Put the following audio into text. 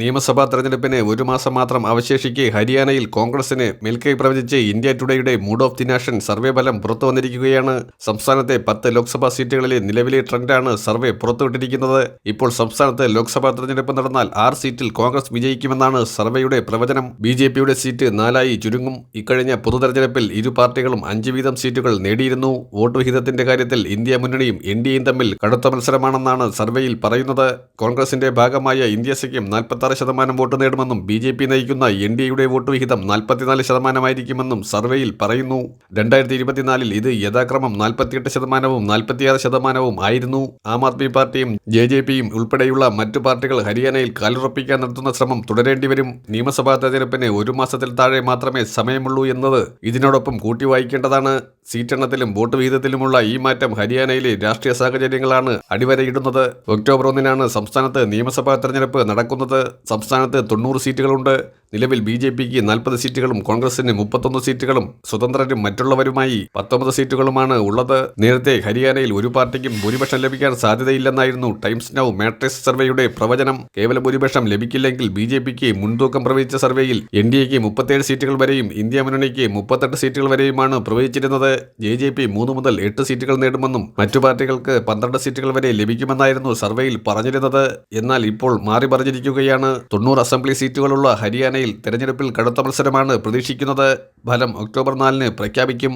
നിയമസഭാ തെരഞ്ഞെടുപ്പിന് ഒരു മാസം മാത്രം അവശേഷിക്കെ ഹരിയാനയിൽ കോൺഗ്രസിന് മേൽക്കൈ പ്രവചിച്ച് India ടുഡേയുടെ mood of the nation survey ഫലം പുറത്തു വന്നിരിക്കുകയാണ്. സംസ്ഥാനത്തെ പത്ത് ലോക്സഭാ സീറ്റുകളിലെ നിലവിലെ ട്രെൻഡാണ് സർവേ പുറത്തുവിട്ടിരിക്കുന്നത്. ഇപ്പോൾ സംസ്ഥാനത്ത് ലോക്സഭാ തെരഞ്ഞെടുപ്പ് നടന്നാൽ ആറ് സീറ്റിൽ കോൺഗ്രസ് വിജയിക്കുമെന്നാണ് സർവേയുടെ പ്രവചനം. ബി ജെ പിയുടെ സീറ്റ് നാലായി ചുരുങ്ങും. ഇക്കഴിഞ്ഞ പൊതു പൊതുതെരഞ്ഞെടുപ്പിൽ ഇരു പാർട്ടികളും അഞ്ച് വീതം സീറ്റുകൾ നേടിയിരുന്നു. വോട്ട് വിഹിതത്തിന്റെ കാര്യത്തിൽ ഇന്ത്യ മുന്നണിയും എൻ ഡി എയും തമ്മിൽ കടുത്ത മത്സരമാണെന്നാണ് സർവേയിൽ പറയുന്നത്. കോൺഗ്രസിന്റെ ഭാഗമായ ഇന്ത്യ സഖ്യം നാൽപ്പത്തി ശതമാനം വോട്ട് നേടുമെന്നും ബി ജെ പി നയിക്കുന്ന എൻ ഡി എയുടെ വോട്ട് വിഹിതം നാൽപ്പത്തിനാല് ശതമാനമായിരിക്കുമെന്നും സർവേയിൽ പറയുന്നു. രണ്ടായിരത്തി ഇരുപത്തിനാലിൽ ഇത് യഥാക്രമം നാൽപ്പത്തിയെട്ട് ശതമാനവും നാൽപ്പത്തിയാറ് ശതമാനവും ആയിരുന്നു. ആം ആദ്മി പാർട്ടിയും ജെ ജെ പിയും ഉൾപ്പെടെയുള്ള മറ്റു പാർട്ടികൾ ഹരിയാനയിൽ കാലുറപ്പിക്കാൻ നടത്തുന്ന ശ്രമം തുടരേണ്ടി വരും. നിയമസഭാ തെരഞ്ഞെടുപ്പിന് ഒരു മാസത്തിൽ താഴെ മാത്രമേ സമയമുള്ളൂ എന്നത് ഇതിനോടൊപ്പം കൂട്ടി വായിക്കേണ്ടതാണ്. സീറ്റെണ്ണത്തിലും വോട്ട് വിഹിതത്തിലുമുള്ള ഈ മാറ്റം ഹരിയാനയിലെ രാഷ്ട്രീയ സാഹചര്യങ്ങളാണ് അടിവരയിടുന്നത്. ഒക്ടോബർ ഒന്നിനാണ് സംസ്ഥാനത്ത് നിയമസഭാ തെരഞ്ഞെടുപ്പ് നടക്കുന്നത്. സംസ്ഥാനത്ത് തൊണ്ണൂറ് സീറ്റുകളുണ്ട്. നിലവിൽ ബി ജെ പിക്ക് നാൽപ്പത് സീറ്റുകളും കോൺഗ്രസിന് മുപ്പത്തൊന്ന് സീറ്റുകളും സ്വതന്ത്രരും മറ്റുള്ളവരുമായി പത്തൊമ്പത് സീറ്റുകളുമാണ് ഉള്ളത്. നേരത്തെ ഹരിയാനയിൽ ഒരു പാർട്ടിക്കും ഭൂരിപക്ഷം ലഭിക്കാൻ സാധ്യതയില്ലെന്നായിരുന്നു ടൈംസ് നൌ മാട്രിക്സ് സർവേയുടെ പ്രവചനം. കേവല ഭൂരിപക്ഷം ലഭിക്കില്ലെങ്കിൽ ബി ജെ പിക്ക് മുൻതൂക്കം പ്രവചിച്ച സർവേയിൽ എൻ ഡി എക്ക് മുപ്പത്തേഴ് സീറ്റുകൾ വരെയും ഇന്ത്യ മുന്നണിക്ക് മുപ്പത്തെട്ട് സീറ്റുകൾ വരെയുമാണ് പ്രവചിച്ചിരുന്നത് ജെ ജെ പി മൂന്ന് മുതൽ എട്ട് സീറ്റുകൾ നേടുമെന്നും മറ്റു പാർട്ടികൾക്ക് പന്ത്രണ്ട് സീറ്റുകൾ വരെ ലഭിക്കുമെന്നായിരുന്നു സർവേയിൽ പറഞ്ഞിരുന്നത്. എന്നാൽ ഇപ്പോൾ മാറി പറഞ്ഞിരിക്കുകയാണ് തൊണ്ണൂറ് അസംബ്ലി സീറ്റുകളുള്ള ഹരിയാനയിൽ തെരഞ്ഞെടുപ്പിൽ കടുത്ത മത്സരമാണ് പ്രതീക്ഷിക്കുന്നത്. ഫലം ഒക്ടോബർ നാലിന് പ്രഖ്യാപിക്കും.